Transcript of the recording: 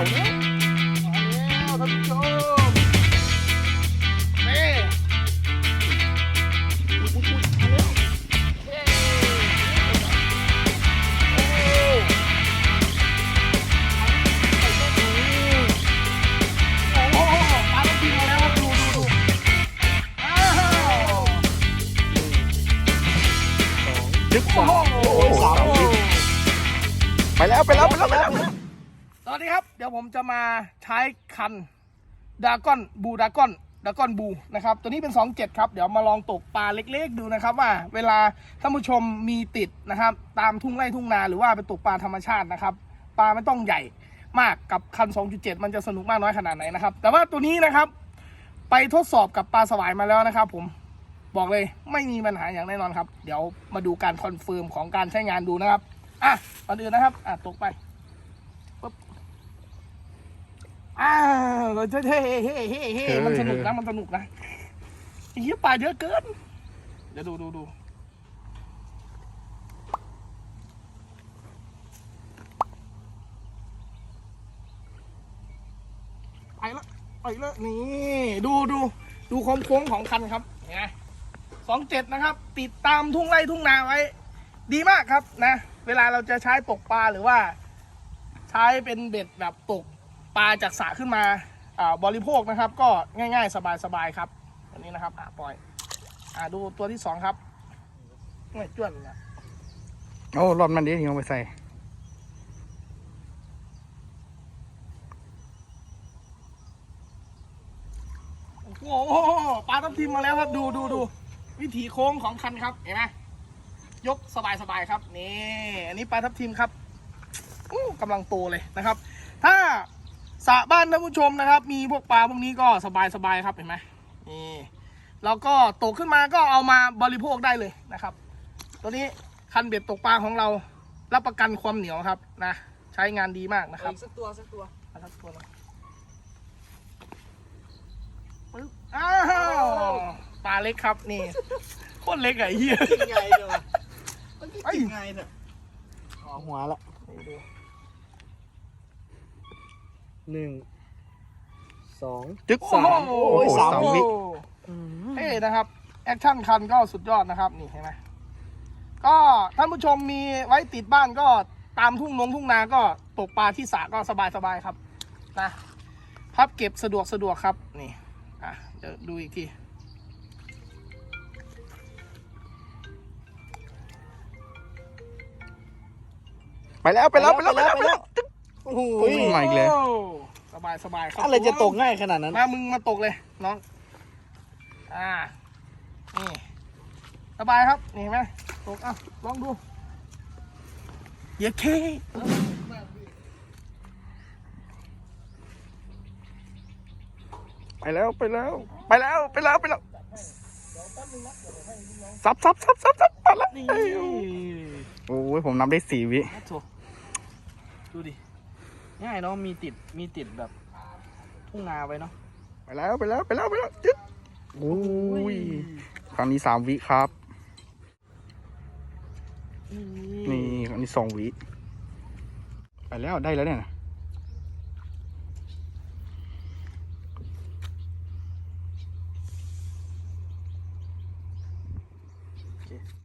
เอาแล้วเอาแล้วท่านผู้ชมนี่อุ๊ยอุ๊ยอุ๊ยเอาแล้วเย้โอ้โอ้โอ้ปลาต้องกินมาแล้วครับดูดูดูอ้าวยึบโอ้สาโหโอ้โหสามวิไปแล้วไปแล้วไปแล้วไปแล้ว วัสดีครับ เดี๋ยวผมจะมาใช้คันดากอนบูดากอนดากอนบูนะครับ ตัวนี้เป็น 27 ครับ เดี๋ยวมาลองตกปลาเล็กๆ ดูนะครับ ว่าเวลาท่านผู้ชมมีติดนะครับ ตามทุ่งไร่ทุ่งนาหรือว่าไปตกปลาธรรมชาตินะครับ ปลาไม่ต้องใหญ่มากกับคัน 2.7 มันจะสนุกมากน้อยขนาดไหนนะครับ แต่ว่าตัวนี้นะครับ ไปทดสอบกับปลาสวายมาแล้วนะครับ ผมบอกเลยไม่มีปัญหาอย่างแน่นอนครับ เดี๋ยวมาดูการคอนเฟิร์มของการใช้งานดูนะครับอะก่อนอื่นนะครับอะตกไป อ้าวเท่เท่เฮ้เฮ้เฮ้มันสนุกนะมันสนุกนะไอ้เหี้ยปลาเยอะเกิน เดี๋ยวดูดูดูไปละไปละนี่ ดูดูดูโค้งโค้งของคันครับเห็นไหมสองเจ็ดนะครับ ติดตามทุ่งไร่ทุ่งนาไว้ ดีมากครับนะ เวลาเราจะใช้ตกปลาหรือว่า ใช้เป็นเบ็ดแบบตก ปลาจากสระขึ้นมาอ่าบริโภคนะครับ ก็ง่ายๆ สบายๆครับอันนี้นะครับอ่าปล่อยอ่าดูตัวที่สองครับไม่จ้วนเลยอะโอ้รอดมันดีที่เอาไปใส่โอ้โหปลาทับทิมมาแล้วครับ ดูดูดูวิถีโค้งของคันครับ เห็นไหมยกสบายๆครับ นี่ อันนี้ปลาทับทิมครับอู้กำลังโตเลยนะครับ ถ้า สระบ้านท่านผู้ชมนะครับ มีพวกปลาพวกนี้ก็สบายๆครับเห็นไหมนี่แล้วก็ตกขึ้นมาก็เอามาบริโภคได้เลยนะครับ ตัวนี้คันเบ็ดตกปลาของเรารับประกันความเหนียวครับนะใช้งานดีมากนะครับสักตัวสักตัวเอาสักตัวหนึ่งปึ๊บอ้าวปลาเล็กครับนี่โคตรเล็กอะไอ้เหี้ยกินไงเดี๋ยววะมันเอ้ยกินไงเนี่ยเอาหัวละนี่ดู หนึ่งสองจึ๊กโอ้สามโหโอ้โหสามสามวิวิเฮ้นะครับ แอคชั่นคันก็สุดยอดนะครับนี่เห็นไหมก็ท่านผู้ชมมีไว้ติดบ้านก็ตามทุ่งนงทุ่งนาก็ตกปลาที่สระก็สบายๆครับนะพับเก็บสะดวกสะดวกครับนี่อะเดี๋ยวดูอีกทีไปแล้วไปแล้วไปแล้วไปแล้วไปแล้ว โอ้โหอุ้ยมาอีกแล้ว สบายสบายๆครับอะไรจะตกง่ายขนาดนั้น มามึงมาตกเลยน้อง อ่า นี่สบายครับ นี่เห็นไหมตกอะลองดูเยอะเคไปแล้วไปแล้ว ไปแล้วไปแล้วไปแล้วซับซับซับซับซับไปแล้วนี่โอ้ยผมนับได้สี่วิโถดูดิ ง่ายเนาะมีติดมีติดแบบทุ่งนาไว้เนาะไปแล้วไปแล้วไปแล้วไปแล้วยึดโอ้ยครั้งนี้สามวิครับ นี่ครั้งนี้สองวิไปแล้วได้แล้วเนี่ยนะ